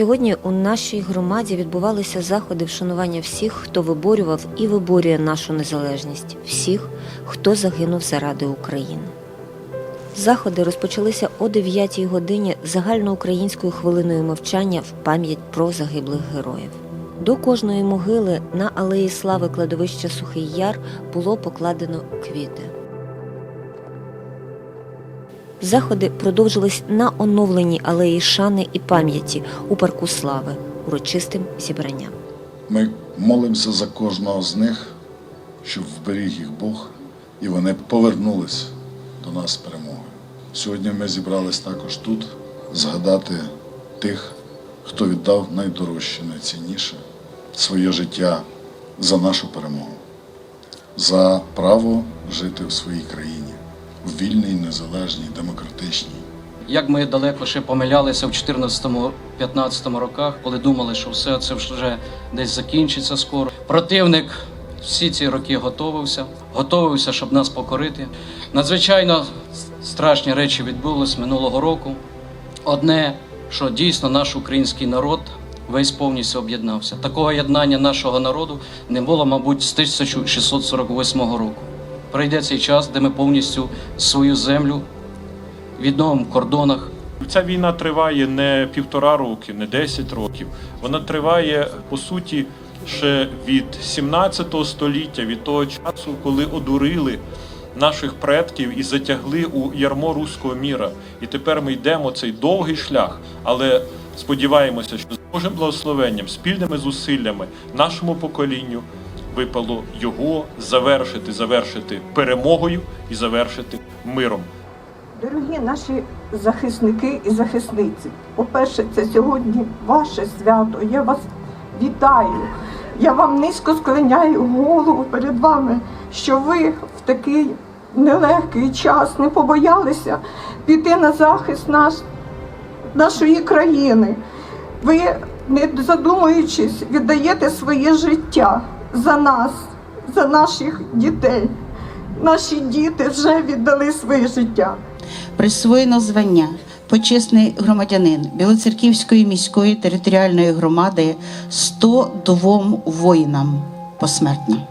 Сьогодні у нашій громаді відбувалися заходи вшанування всіх, хто виборював і виборює нашу незалежність, всіх, хто загинув заради України. Заходи розпочалися о 9-й годині загальноукраїнською хвилиною мовчання в пам'ять про загиблих героїв. До кожної могили на алеї слави кладовища Сухий Яр було покладено квіти. Заходи продовжились на оновленій алеї шани і пам'яті у парку слави урочистим зібранням. Ми молимося за кожного з них, щоб вберіг їх Бог, і вони повернулись до нас з перемогою. Сьогодні ми зібрались також тут згадати тих, хто віддав найдорожче, найцінніше своє життя за нашу перемогу, за право жити в своїй країні, вільній, незалежній, демократичній. Як ми далеко ще помилялися в 14-15 роках, коли думали, що все це вже десь закінчиться скоро. Противник всі ці роки готовився, готовився, щоб нас покорити. Надзвичайно страшні речі відбулись минулого року. Одне, що дійсно наш український народ весь повністю об'єднався. Такого єднання нашого народу не було, мабуть, з 1648 року. Прийде цей час, де ми повністю свою землю відновимо в кордонах. Ця війна триває не півтора роки, не 10 років. Вона триває по суті ще від 17 століття, від того часу, коли одурили наших предків і затягли у ярмо руського міра. І тепер ми йдемо цей довгий шлях, але сподіваємося, що з Божим благословенням, спільними зусиллями нашому поколінню випало його завершити, завершити перемогою і завершити миром. Дорогі наші захисники і захисниці, по-перше, це сьогодні ваше свято. Я вас вітаю. Я вам низько склоняю голову перед вами, що ви в такий нелегкий час не побоялися піти на захист наш, нашої країни. Ви, не задумуючись, віддаєте своє життя за нас, за наших дітей. Наші діти вже віддали своє життя. присвоєно звання почесний громадянин Білоцерківської міської територіальної громади 102 воїнам посмертно.